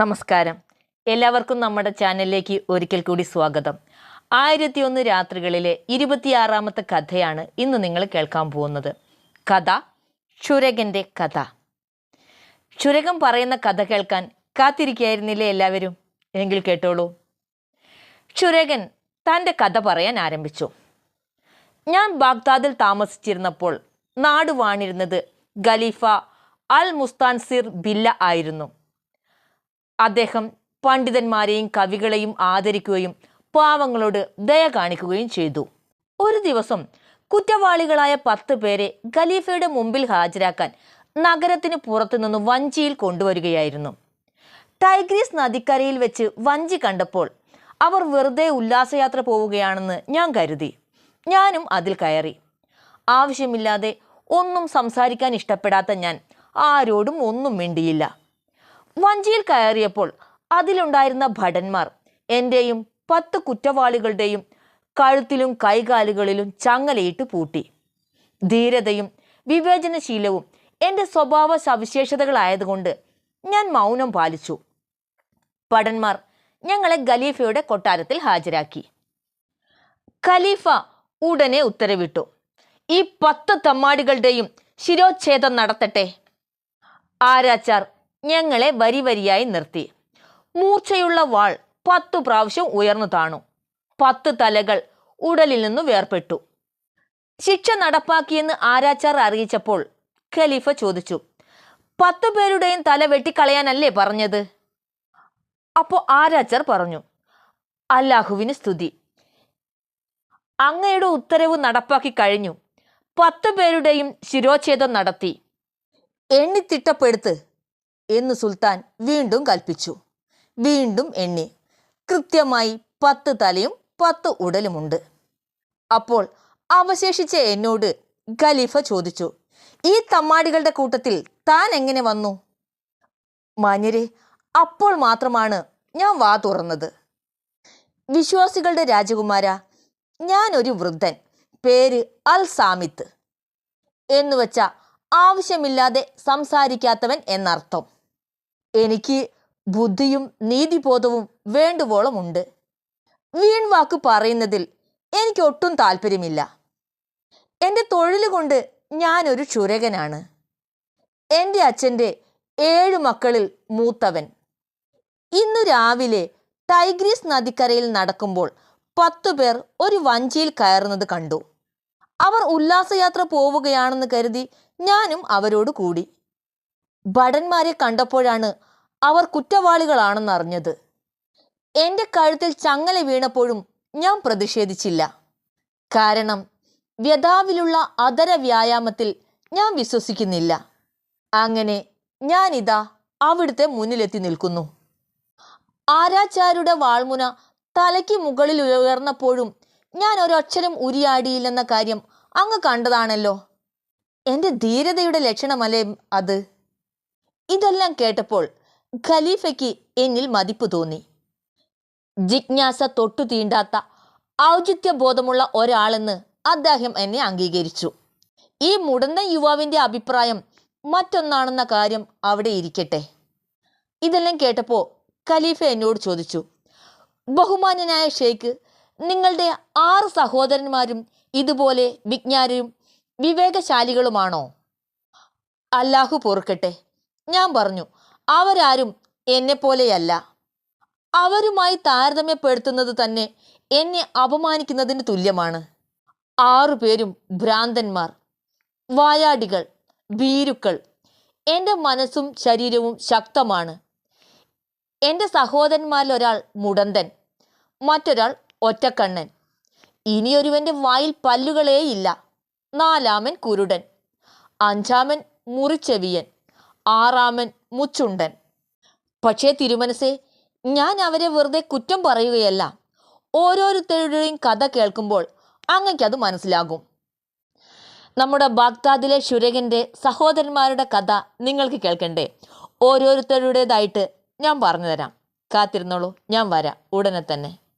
നമസ്കാരം. എല്ലാവർക്കും നമ്മുടെ ചാനലിലേക്ക് ഒരിക്കൽ കൂടി സ്വാഗതം. ആയിരത്തി ഒന്ന് രാത്രികളിലെ ഇരുപത്തിയാറാമത്തെ കഥയാണ് ഇന്ന് നിങ്ങൾ കേൾക്കാൻ പോകുന്നത്. കഥ ക്ഷുരകന്റെ കഥ. ക്ഷുരകൻ പറയുന്ന കഥ കേൾക്കാൻ കാത്തിരിക്കുകയായിരുന്നില്ലേ എല്ലാവരും? എങ്കിൽ കേട്ടോളൂ. ക്ഷുരകൻ തന്റെ കഥ പറയാൻ ആരംഭിച്ചു. ഞാൻ ബാഗ്ദാദിൽ താമസിച്ചിരുന്നപ്പോൾ നാട് വാണിരുന്നത് ഖലീഫ അൽ മുസ്താൻസിർ ബില്ല ആയിരുന്നു. അദ്ദേഹം പണ്ഡിതന്മാരെയും കവികളെയും ആദരിക്കുകയും പാവങ്ങളോട് ദയ കാണിക്കുകയും ചെയ്തു. ഒരു ദിവസം കുറ്റവാളികളായ പത്ത് പേരെ ഖലീഫയുടെ മുമ്പിൽ ഹാജരാക്കാൻ നഗരത്തിന് പുറത്തുനിന്ന് വഞ്ചിയിൽ കൊണ്ടുവരികയായിരുന്നു. ടൈഗ്രീസ് നദിക്കരയിൽ വെച്ച് വഞ്ചി കണ്ടപ്പോൾ അവർ വെറുതെ ഉല്ലാസയാത്ര പോവുകയാണെന്ന് ഞാൻ കരുതി. ഞാനും അതിൽ കയറി. ആവശ്യമില്ലാതെ ഒന്നും സംസാരിക്കാൻ ഇഷ്ടപ്പെടാത്ത ഞാൻ ആരോടും ഒന്നും മിണ്ടിയില്ല. വഞ്ചിയിൽ കയറിയപ്പോൾ അതിലുണ്ടായിരുന്ന ഭടന്മാർ എന്റെയും പത്ത് കുറ്റവാളികളുടെയും കഴുത്തിലും കൈകാലുകളിലും ചങ്ങലയിട്ട് പൂട്ടി. ധീരതയും വിവേചനശീലവും എന്റെ സ്വഭാവ സവിശേഷതകളായതുകൊണ്ട് ഞാൻ മൗനം പാലിച്ചു. ഭടന്മാർ ഞങ്ങളെ ഖലീഫയുടെ കൊട്ടാരത്തിൽ ഹാജരാക്കി. ഖലീഫ ഉടനെ ഉത്തരവിട്ടു ഈ പത്ത് തമ്മാടികളുടെയും ശിരോച്ഛേദം നടത്തട്ടെ. ആരാച്ചാർ ഞങ്ങളെ വരിവരിയായി നിർത്തി. മൂർച്ചയുള്ള വാൾ പത്തു പ്രാവശ്യം ഉയർന്നു താണു. പത്ത് തലകൾ ഉടലിൽ നിന്ന് വേർപെട്ടു ശിക്ഷ നടപ്പാക്കിയെന്ന് ആരാച്ചാർ അറിയിച്ചപ്പോൾ ഖലീഫ ചോദിച്ചു പത്തു പേരുടെയും തല വെട്ടിക്കളയാനല്ലേ പറഞ്ഞത്? അപ്പോൾ ആരാച്ചാർ പറഞ്ഞു അല്ലാഹുവിന് സ്തുതി. അങ്ങയുടെ ഉത്തരവ് നടപ്പാക്കി കഴിഞ്ഞു. പത്ത് പേരുടെയും ശിരോച്ഛേദം നടത്തി. എണ്ണിത്തിട്ടപ്പെടുത്ത് എന്ന് സുൽത്താൻ വീണ്ടും കൽപ്പിച്ചു. വീണ്ടും എണ്ണി. കൃത്യമായി പത്ത് തലയും പത്ത് ഉടലുമുണ്ട്. അപ്പോൾ അവശേഷിച്ച എന്നോട് ഖലീഫ ചോദിച്ചു ഈ തമ്മാടികളുടെ കൂട്ടത്തിൽ താൻ എങ്ങനെ വന്നു? മാന്യരെ അപ്പോൾ മാത്രമാണ് ഞാൻ വാ തുറന്നത്. വിശ്വാസികളുടെ രാജകുമാര ഞാൻ ഒരു വൃദ്ധൻ പേര് അൽ സാമിത്ത്. എന്നുവച്ച ആവശ്യമില്ലാതെ സംസാരിക്കാത്തവൻ എന്നർത്ഥം. എനിക്ക് ബുദ്ധിയും നീതിബോധവും വേണ്ടുവോളം ഉണ്ട്. വീൺവാക്ക് പറയുന്നതിൽ എനിക്ക് ഒട്ടും താല്പര്യമില്ല. എന്റെ തൊഴിൽ കൊണ്ട് ഞാനൊരു ക്ഷുരകനാണ് എന്റെ അച്ഛന്റെ ഏഴ് മക്കളിൽ മൂത്തവൻ. ഇന്നു രാവിലെ ടൈഗ്രീസ് നദിക്കരയിൽ നടക്കുമ്പോൾ പത്തു പേർ ഒരു വഞ്ചിയിൽ കയറുന്നത് കണ്ടു. അവർ ഉല്ലാസയാത്ര പോവുകയാണെന്ന് കരുതി ഞാനും അവരോട് കൂടി. ഭടന്മാരെ കണ്ടപ്പോഴാണ് അവർ കുറ്റവാളികളാണെന്ന് അറിഞ്ഞത് എന്റെ കഴുത്തിൽ ചങ്ങല വീണപ്പോഴും ഞാൻ പ്രതിഷേധിച്ചില്ല. കാരണം വ്യതാവിലുള്ള അതര വ്യായാമത്തിൽ ഞാൻ വിശ്വസിക്കുന്നില്ല. അങ്ങനെ ഞാനിതാ അവിടുത്തെ മുന്നിലെത്തി നിൽക്കുന്നു. ആരാചാരുടെ വാൾമുന തലയ്ക്ക് മുകളിൽ ഉയർന്നപ്പോഴും ഞാൻ ഒരക്ഷരം ഉരിയാടിയില്ലെന്ന കാര്യം അങ്ങ് കണ്ടതാണല്ലോ. എന്റെ ധീരതയുടെ ലക്ഷണമല്ലേ അത്? ഇതെല്ലാം കേട്ടപ്പോൾ ഖലീഫയ്ക്ക് എന്നിൽ മതിപ്പ് തോന്നി. ജിജ്ഞാസ തൊട്ടു തീണ്ടാത്ത ഔചിത്യബോധമുള്ള ഒരാളെന്ന് അദ്ദേഹം എന്നെ അംഗീകരിച്ചു. ഈ മുടന്ന യുവാവിന്റെ അഭിപ്രായം മറ്റൊന്നാണെന്ന കാര്യം അവിടെ ഇരിക്കട്ടെ. ഇതെല്ലാം കേട്ടപ്പോൾ ഖലീഫ എന്നോട് ചോദിച്ചു ബഹുമാന്യനായ ഷെയ്ഖ് നിങ്ങളുടെ ആറ് സഹോദരന്മാരും ഇതുപോലെ വിജ്ഞാനരും വിവേകശാലികളുമാണോ? അല്ലാഹു പൊറുക്കട്ടെ. ഞാൻ പറഞ്ഞു അവരാരും എന്നെപ്പോലെയല്ല. അവരുമായി താരതമ്യപ്പെടുത്തുന്നത് തന്നെ എന്നെ അപമാനിക്കുന്നതിന് തുല്യമാണ്. ആറുപേരും ഭ്രാന്തന്മാർ വായാടികൾ ഭീരുക്കൾ. എന്റെ മനസ്സും ശരീരവും ശക്തമാണ്. എന്റെ സഹോദരന്മാരിൽ ഒരാൾ മുടന്തൻ മറ്റൊരാൾ ഒറ്റക്കണ്ണൻ. ഇനിയൊരുവന്റെ വായിൽ പല്ലുകളേയില്ല. നാലാമൻ കുരുടൻ അഞ്ചാമൻ മുറിച്ചെവിയൻ. ആറാമൻ മുച്ചുണ്ടൻ. പക്ഷേ തിരുമനസേ ഞാൻ അവരെ വെറുതെ കുറ്റം പറയുകയല്ല. ഓരോരുത്തരുടെയും കഥ കേൾക്കുമ്പോൾ അങ്ങയ്ക്കത് മനസ്സിലാകും. നമ്മുടെ ബാഗ്ദാദിലെ ശുരകന്റെ സഹോദരന്മാരുടെ കഥ നിങ്ങൾക്ക് കേൾക്കണ്ടേ? ഓരോരുത്തരുടേതായിട്ട് ഞാൻ പറഞ്ഞുതരാം. കാത്തിരുന്നോളൂ ഞാൻ വരാം. ഉടനെ തന്നെ.